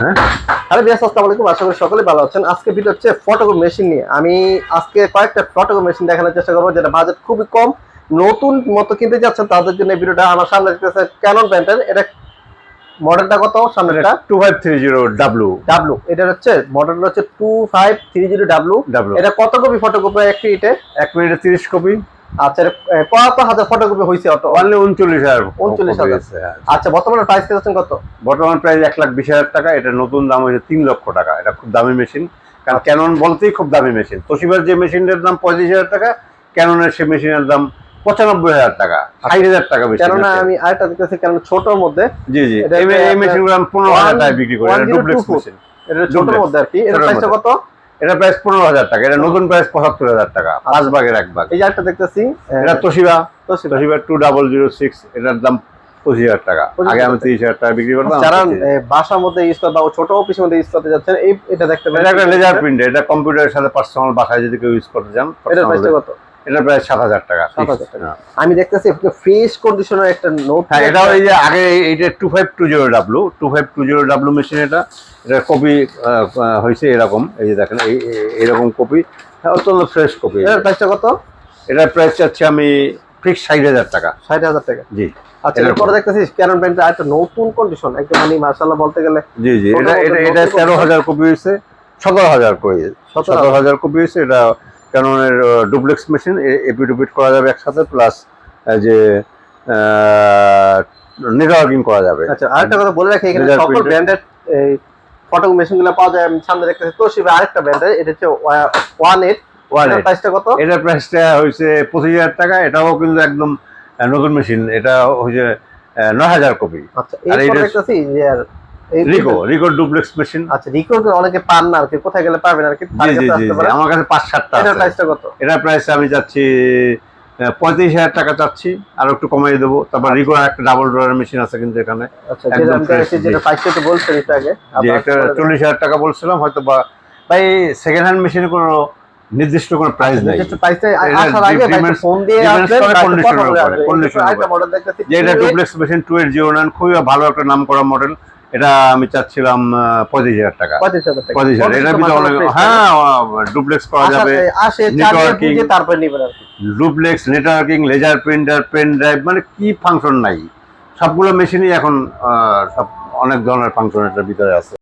হ্যাঁ? বিয়াস আসসালামু আলাইকুম। আশা করি সকলে ভালো আছেন। আজকে ভিডিও হচ্ছে ফটোকপি মেশিন নিয়ে। আমি আজকে কয়েকটা ফটোকপি মেশিন দেখানোর চেষ্টা করব যেটা বাজেট খুবই কম। নতুন মতো কিনতে যাচ্ছেন তাদের জন্য ভিডিওটা আমার সামনে দেখতেছে ক্যানন ব্র্যান্ডের এটা মডেলটা কত সামনেটা two five three zero W W এটা হচ্ছে মডেলটা হচ্ছে two five three zero W W এটা কত কপি ফটোকপি এক মিনিটে এক মিনিটে তিরিশ কপি আচ্ছা কত হাজার ফটোকপি হয়েছে অটো? অনলি উনচল্লিশ হাজার 39 হাজার। copy আছে, হ্যাঁ। আচ্ছা বর্তমানে প্রাইস কেছেন কত? বর্তমান প্রাইস এক লাখ বিশ হাজার টাকা এটা নতুন দাম হয়েছে তিন লক্ষ টাকা। এটা খুব দামি মেশিন কারণ ক্যানন বলতেই খুব দামি মেশিন তোশিবার যে মেশিনের দাম পঁয়ত্রিশ হাজার টাকা ক্যাননের সে মেশিনের দাম পঁচানব্বই হাজার টাকা ষাট হাজার টাকা বেশি কেননা আমি আরেকটা দেখতেছি ছোটর মধ্যে। জি জি। এই মেশিনগুলো আমি পনেরো হাজার টাকা বিক্রি করি এটা ডুপ্লেক্স মেশিন এটা ছোটর মধ্যে আর কি। এটা প্রাইসটা কত? এটা প্রাইস পনেরো হাজার টাকা এটা নতুন প্রাইস পঁচাত্তর হাজার টাকা পাঁচ ভাগের এক ভাগ। এই একটা দেখতেছি এটা Toshiba. Toshiba. Two double zero six এটার দাম পঁচিশ হাজার টাকা। আগে আমি তিরিশ হাজার টাকা বিক্রি করতাম যারা এখন 30,000 এ, বাসার মধ্যে ইউজ করতে বা ছোট অফিসের মধ্যে ইউজ করতে যাচ্ছেন এই এটা দেখতে এটা একটা লেজার প্রিন্ট এটা কম্পিউটারের সাথে পার্সোনাল বাসায় যদি কেউ ইউজ করতে চান এটার কত? এটা প্রায় সাত হাজার টাকা 7,000 টাকা। হ্যাঁ। আমি দেখতেছি ফ্রেশ কন্ডিশনের একটা নোট হ্যাঁ এটাও এই যে আগে এইটা two five two zero W two five two zero W machine এটা এটা কপি হয়েছে এরকম এই যে দেখেন এই এরকম কপি। অত্যন্ত ফ্রেশ কপি। এটার প্রাইসটা কত? এটার প্রাইস চাচ্ছি আমি ফিক্স ষাট হাজার টাকা। ষাট হাজার টাকা। জি। আচ্ছা। এরপরে দেখতেছি ক্যানন ব্র্যান্ডের একটা নতুন কন্ডিশন একদম মানে মার্শাল্লাহ বলতে গেলে জি জি। এটা এটা এটা তেরো হাজার কপি হয়েছে সতেরো হাজার সতেরো সতেরো হাজার কপি হয়েছে এটা ক্যাননের ডুপ্লেক্স মেশিন এপিট উপিট করা যাবে একসাথে প্লাস যে নেটওয়ার্কিং করা যাবে। আচ্ছা আরেকটা কথা বলে রাখি এখানে সকল। ব্র্যান্ডের এই ফটো মেশিনগুলো পাওয়া যায় আমি সামনে দেখতেছি। তোশিবা আরেকটা ব্র্যান্ডের এটা হচ্ছে ওয়ান এইট ওয়ান eight। প্রাইসটা কত? এটার প্রাইসটা হয়েছে পঁচিশ হাজার টাকা এটাও কিন্তু একদম নতুন মেশিন এটা হয়েছে নয় হাজার কপি আচ্ছা দেখতেছি যে রিকো রিকো ডুপ্লেক্স মেশিন আচ্ছা রিকোড অনেকে পান না আর কি কোথায় গেলে পাবেন আর কি? আমার কাছে পাঁচ সাতটা প্রাইসটা কত? প্রাইস আমি আহ, পঁয়ত্রিশ হাজার টাকা চাচ্ছি আর একটু কমাই দেবো। তারপর রিকো একটা ডাবল ডোরের মেশিন আছে কিন্তু এখানে। আচ্ছা যেটা। যেটা একটু চল্লিশ হাজার টাকা বলছিলাম হয়তো বা ভাই সেকেন্ড হ্যান্ড মেশিনের কোনো নির্দিষ্ট কোনো প্রাইস নেই। নির্দিষ্ট প্রাইসটা এটা আসার আগে ভাই depends- ফোন দিয়ে depends আসবেন করে বা একটু condition কথা এর বলে উপরে, আসবেন। condition এর আরেকটা উপরে। মডেল দেখতেছি যে এটা duplex machine two eight zero nine খুবই ভালো একটা নাম করা মডেল এটা আমি চাচ্ছিলাম পঁচিশ হাজার টাকা। পঁচিশ হাজার টাকা। পঁয়ত্রিশ হাজার। এটা অনেক হ্যাঁ ডুপ্লেক্স করা যাবে। বুঝে তারপরে নিবেন আর duplex networking laser printer pen drive মানে কি ফাংশন নাই। সবগুলো মেশিনই এখন সব অনেক ধরনের ফাংশন এটার ভিতরে আছে।